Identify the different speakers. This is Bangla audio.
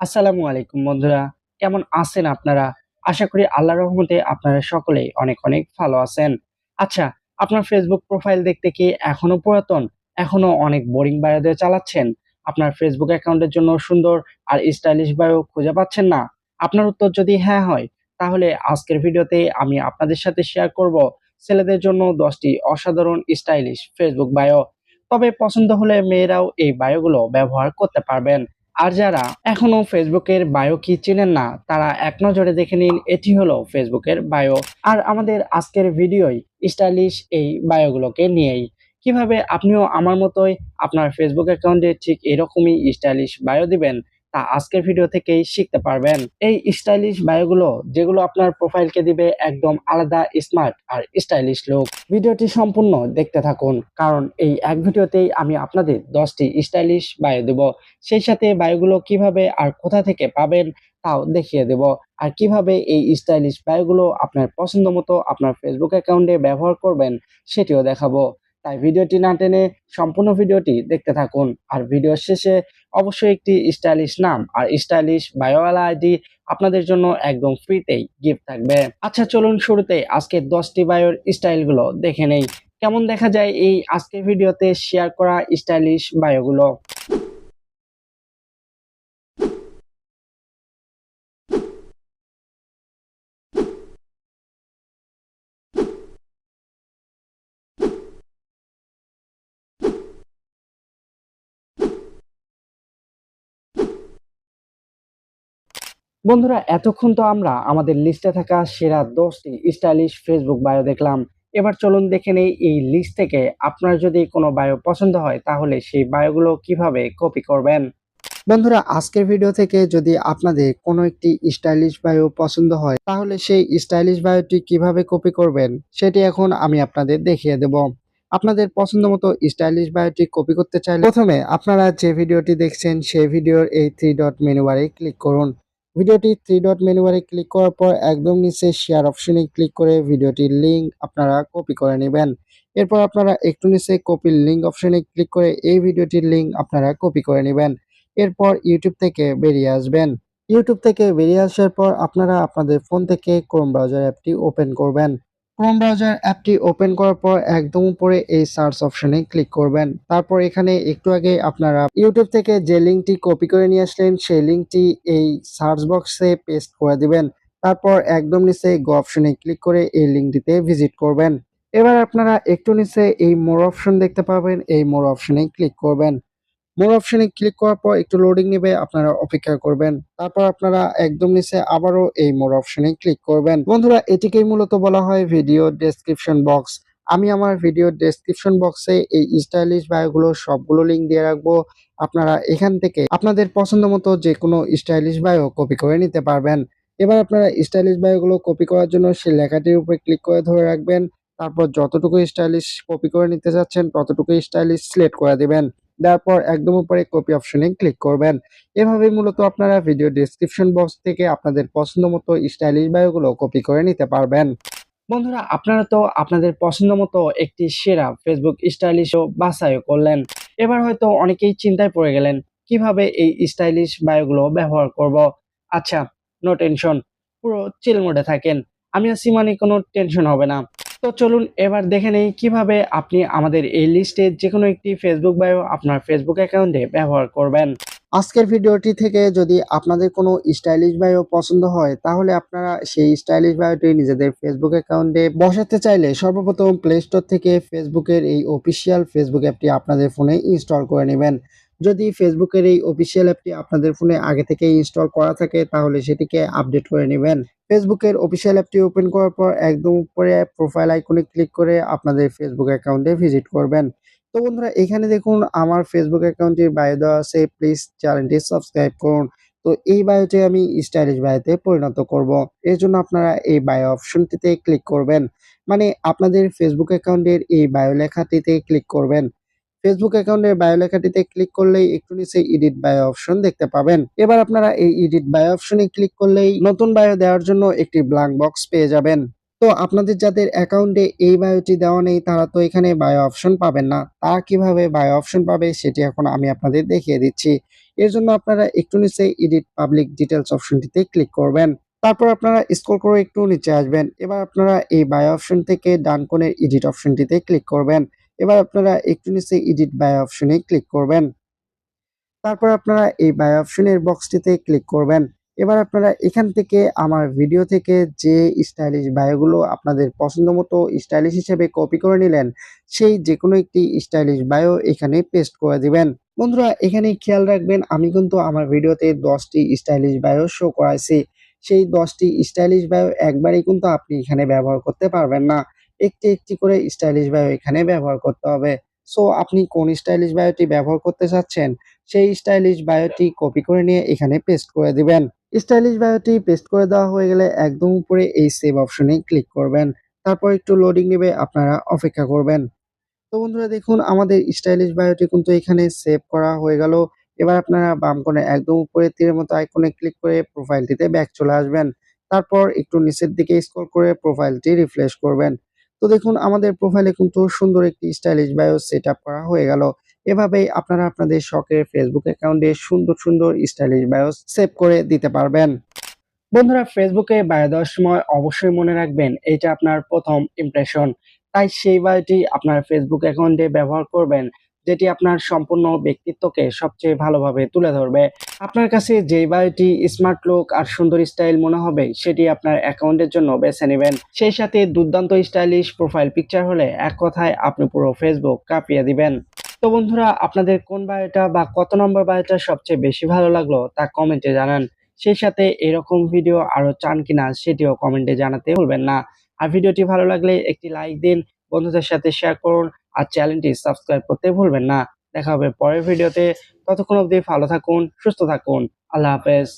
Speaker 1: আসসালামু আলাইকুম বন্ধুরা, কেমন আছেন আপনারা? আশা করি আল্লাহর রহমতে আপনারা সকলেই অনেক অনেক ভালো আছেন। আচ্ছা আপনার ফেসবুক প্রোফাইল দেখতে কি এখনও পুরাতন? এখনও অনেক বোরিং বায়ো দিয়ে চালাচ্ছেন? আপনার ফেসবুক অ্যাকাউন্টের জন্য সুন্দর আর স্টাইলিশ বায়ো খুঁজে পাচ্ছেন না? আপনার উত্তর যদি হ্যাঁ হয়, তাহলে আজকের ভিডিওতে আমি আপনাদের সাথে শেয়ার করব ছেলেদের জন্য দশটি অসাধারণ স্টাইলিশ ফেসবুক বায়ো তবে পছন্দ হলে মেয়েরাও এই বায়োগুলো ব্যবহার করতে পারবেন। আর যারা এখনও ফেসবুকের বায়ো কি চেনেন না, তারা এক নজরে দেখে নিন, এটি হলো ফেসবুকের বায়ো আর আমাদের আজকের ভিডিওই স্টাইলিশ এই বায়োগুলোকে নিয়েই। কীভাবে আপনিও আমার মতোই আপনার ফেসবুক অ্যাকাউন্টে ঠিক এরকমই স্টাইলিশ বায়ো দিবেন তা আজকের ভিডিও থেকেই শিখতে পারবেন। এই স্টাইলিশ বায়োগুলো যেগুলো আপনার প্রোফাইলকে দিবে একদম আলাদা স্মার্ট আর স্টাইলিশ লুক ভিডিওটি সম্পূর্ণ দেখতে থাকুন, কারণ এই এক ভিডিওতেই আমি আপনাদের দশটি স্টাইলিশ বায়ো দেব। সেই সাথে বায়োগুলো কীভাবে আর কোথা থেকে পাবেন তাও দেখিয়ে দেব। আর কীভাবে এই স্টাইলিশ বায়োগুলো আপনার পছন্দ মতো আপনার ফেসবুক অ্যাকাউন্টে ব্যবহার করবেন সেটিও দেখাবো। তাই ভিডিওটি না টেনে সম্পূর্ণ ভিডিওটি দেখতে থাকুন। আর ভিডিও শেষে অবশ্যই একটি স্টাইলিশ নাম আর স্টাইলিশ বায়োওয়ালা আইডি আপনাদের জন্য একদম ফ্রিতেই গিফট থাকবে। আচ্ছা চলুন শুরুতে আজকের দশটি বায়োর স্টাইলগুলো দেখে নেই। কেমন দেখা যায় এই আজকের ভিডিওতে শেয়ার করা স্টাইলিশ বায়োগুলো? বন্ধুরা, এতক্ষণ তো আমরা আমাদের লিস্টে থাকা সেরা দশটি স্টাইলিশ ফেসবুক বায়ো দেখলাম। এবার চলুন দেখে নেই এই লিস্ট থেকে আপনার যদি কোনো বায়ো পছন্দ হয়, তাহলে সেই বায়োগুলো কীভাবে কপি করবেন? বন্ধুরা, আজকের ভিডিও থেকে যদি আপনাদের কোনো একটি স্টাইলিশ বায়ো পছন্দ হয়, তাহলে সেই স্টাইলিশ বায়োটি কীভাবে কপি করবেন, সেটি এখন আমি আপনাদের দেখিয়ে দেব। আপনাদের পছন্দ মতো স্টাইলিশ বায়োটি কপি করতে চাইলে প্রথমে আপনারা যে ভিডিওটি দেখছেন, সেই ভিডিওর এই থ্রি ডট মেনু বারে ক্লিক করুন। ভিডিওটি থ্রি ডট মেনু বারে ক্লিক করার পর একদম নিচে শেয়ার অপশনে ক্লিক করে ভিডিওটির লিঙ্ক আপনারা কপি করে নেবেন। এরপর আপনারা একটু নিচে কপির লিঙ্ক অপশনে ক্লিক করে এই ভিডিওটির লিঙ্ক আপনারা কপি করে নেবেন। এরপর ইউটিউব থেকে বেরিয়ে আসবেন। ইউটিউব থেকে বেরিয়ে আসার পর আপনারা আপনাদের ফোন থেকে ক্রোম ব্রাউজার অ্যাপটি ওপেন করবেন। ক্রোম ব্রাউজার অ্যাপটি ওপেন করার পর একদম উপরে এই সার্চ অপশনে ক্লিক করবেন। তারপর এখানে একটু আগে আপনারা ইউটিউব থেকে যে লিঙ্কটি কপি করে নিয়ে আসলেন, সেই লিঙ্কটি এই সার্চ বক্সে পেস্ট করে দিবেন। তারপর একদম নিচে গো অপশনে ক্লিক করে এই লিঙ্কটিতে ভিজিট করবেন। এবার আপনারা একটু নিচে এই মোর অপশন দেখতে পাবেন, এই মোর অপশনে ক্লিক করবেন। মোর অপশনে ক্লিক করার পর একটু লোডিং নেবে, আপনারা অপেক্ষা করবেন। তারপর আপনারা একদম নিচে আবারও এই মোর অপশনে ক্লিক করবেন। বন্ধুরা, এটিকেই মূলত বলা হয় ভিডিও ডেসক্রিপশন বক্স আমি আমার ভিডিও ডেসক্রিপশন বক্সে এই স্টাইলিশ বায়োগুলো সবগুলো লিঙ্ক দিয়ে রাখব। আপনারা এখান থেকে আপনাদের পছন্দ মতো যে কোনো স্টাইলিশ বায়ো কপি করে নিতে পারবেন। এবার আপনারা স্টাইলিশ বায়োগুলো কপি করার জন্য সেই লেখাটির উপরে ক্লিক করে ধরে রাখবেন। তারপর যতটুকু স্টাইলিশ কপি করে নিতে চাচ্ছেন ততটুকু স্টাইলিশ সিলেক্ট করে দিবেন। দেওয়ার পর একদম উপরে কপি অপশনে ক্লিক করবেন। এভাবেই মূলত আপনারা ভিডিও ডেসক্রিপশন বক্স থেকে আপনাদের পছন্দ মতো স্টাইলিশ বায়োগুলো কপি করে নিতে পারবেন। বন্ধুরা, আপনারা তো আপনাদের পছন্দ মতো একটি সেরা ফেসবুক স্টাইলিশও বাছাইও করলেন। এবার হয়তো অনেকেই চিন্তায় পড়ে গেলেন, কীভাবে এই স্টাইলিশ বায়োগুলো ব্যবহার করব? আচ্ছা নো টেনশন পুরো চিল মোডে থাকেন। আমি আছি মানে কোনো টেনশন হবে না। তো চলুন এবার দেখে নেই কীভাবে আপনি আমাদের এই লিস্টে যে কোনো একটি ফেসবুক বায়ো আপনার ফেসবুক অ্যাকাউন্টে ব্যবহার করবেন। আজকের ভিডিওটি থেকে যদি আপনাদের কোনো স্টাইলিশ বায়ো পছন্দ হয়, তাহলে আপনারা সেই স্টাইলিশ বায়োটি নিজেদের ফেসবুক অ্যাকাউন্টে বসাতে চাইলে সর্বপ্রথম প্লে স্টোর থেকে ফেসবুকের এই অফিসিয়াল ফেসবুক অ্যাপটি আপনাদের ফোনে ইনস্টল করে নেবেন। যদি ফেসবুকের এই অফিসিয়াল অ্যাপটি আপনাদের ফোনে আগে থেকে ইনস্টল করা থাকে, তাহলে সেটিকে আপডেট করে নেবেন। ফেসবুকের অফিসিয়াল অ্যাপটি ওপেন করার পর একদম উপরে প্রোফাইল আইকনে ক্লিক করে আপনাদের ফেসবুক অ্যাকাউন্টে ভিজিট করবেন। তো বন্ধুরা, এখানে দেখুন আমার ফেসবুক অ্যাকাউন্টের বায়ো দেওয়া আছে প্লিজ চ্যানেলটি সাবস্ক্রাইব করুন। তো এই বায়োটি আমি স্টাইলিশ বায়োতে পরিণত করব। এর জন্য আপনারা এই বায়ো অপশনটিতে ক্লিক করবেন। মানে আপনাদের ফেসবুক অ্যাকাউন্টের এই বায়ো লেখাটিতে ক্লিক করবেন। ফেসবুক অ্যাকাউন্টের বায়ো লেখাটিতে ক্লিক করলেই একটু নিচে এডিট বায়ো অপশন দেখতে পাবেন। এবার আপনারা এই এডিট বায়ো অপশনে ক্লিক করলেই নতুন বায়ো দেওয়ার জন্য একটি ব্ল্যাঙ্ক বক্স পেয়ে যাবেন। তো আপনাদের যাদের অ্যাকাউন্টে এই বায়োটি দেওয়া নেই, তারা তো এখানে বায়ো অপশন পাবেন না। তারা কীভাবে বায়ো অপশন পাবে সেটি এখন আমি আপনাদের দেখিয়ে দিচ্ছি। এর জন্য আপনারা একটু নিচে এডিট পাবলিক ডিটেলস অপশনটিতে ক্লিক করবেন। তারপর আপনারা স্ক্রল করে একটু নিচে আসবেন। এবার আপনারা এই বায়ো অপশন থেকে ডান কোণের এডিট অপশনটিতে ক্লিক করবেন। এবার আপনারা একটু নিচে এডিট বায়ো অপশনে ক্লিক করবেন। তারপর আপনারা এই বাই অপশনের বক্সটিতে ক্লিক করবেন। এবার আপনারা এখান থেকে আমার ভিডিও থেকে যে স্টাইলিশ বায়োগুলো আপনাদের পছন্দ মতো স্টাইলিশ হিসেবে কপি করে নিলেন, সেই যে কোনো একটি স্টাইলিশ বায়ো এখানে পেস্ট করে দিবেন। বন্ধুরা এখানে খেয়াল রাখবেন, আমি কিন্তু আমার ভিডিওতে দশটি স্টাইলিশ বায়ো শো করাইছি। সেই দশটি স্টাইলিশ বায়ো একবারেই কিন্তু আপনি এখানে ব্যবহার করতে পারবেন না। একটি একটি করে স্টাইলিশ বায়ো এখানে ব্যবহার করতে হবে। সো আপনি কোন স্টাইলিশ বায়োটি ব্যবহার করতে চাচ্ছেন, সেই স্টাইলিশ বায়োটি কপি করে নিয়ে এখানে পেস্ট করে দিবেন। স্টাইলিশ বায়োটি পেস্ট করে দেওয়া হয়ে গেলে একদম উপরে এই সেভ অপশনে ক্লিক করবেন। তারপর একটু লোডিং নেবে, আপনারা অপেক্ষা করবেন। তো বন্ধুরা, দেখুন, আমাদের স্টাইলিশ বায়োটি কিন্তু এখানে সেভ করা হয়ে গেল। এবার আপনারা বাম কোণে একদম উপরে তীরের মতো আইকনে ক্লিক করে প্রোফাইলটিতে ব্যাক চলে আসবেন। তারপর একটু নিচের দিকে স্ক্রল করে প্রোফাইলটি রিফ্রেশ করবেন। তো দেখুন, আমাদের প্রোফাইলে কিন্তু সুন্দর একটি স্টাইলিশ বায়ো সেট করা হয়ে গেল। এভাবেই আপনারা আপনাদের শখের ফেসবুক অ্যাকাউন্টে সুন্দর সুন্দর স্টাইলিশ বায়ো সেভ করে দিতে পারবেন। বন্ধুরা ফেসবুকে বায়ো দেওয়ার সময় অবশ্যই মনে রাখবেন এটা আপনার প্রথম ইমপ্রেশন তাই সেই বায়োটি আপনার ফেসবুক অ্যাকাউন্টে ব্যবহার করবেন। যেটি আপনার সম্পূর্ণ ব্যক্তিত্বকে সবচেয়ে ভালোভাবে তুলে ধরবে। আপনার কাছে যে বায়োটি স্মার্ট লুক আর সুন্দর স্টাইল মনে হবে, সেটি আপনার অ্যাকাউন্টের জন্য বেছে নেবেন। সেই সাথে দুর্দান্ত স্টাইলিশ প্রোফাইল পিকচার হলে এক কথায় আপনি পুরো ফেসবুক কাঁপিয়ে দিবেন। তো বন্ধুরা, আপনাদের কোন বায়োটা বা কত নম্বর বায়োটা সবচেয়ে বেশি ভালো লাগল তা কমেন্টে জানান। সেই সাথে এরকম ভিডিও আরও চান কিনা সেটিও কমেন্টে জানাতে ভুলবেন না। আর ভিডিওটি ভালো লাগলে একটি লাইক দিন বন্ধুদের সাথে শেয়ার করুন আর চ্যানেলটি সাবস্ক্রাইব করতে ভুলবেন না। দেখা হবে পরের ভিডিওতে ততক্ষণ অবধি ভালো থাকুন, সুস্থ থাকুন। আল্লাহ হাফেজ।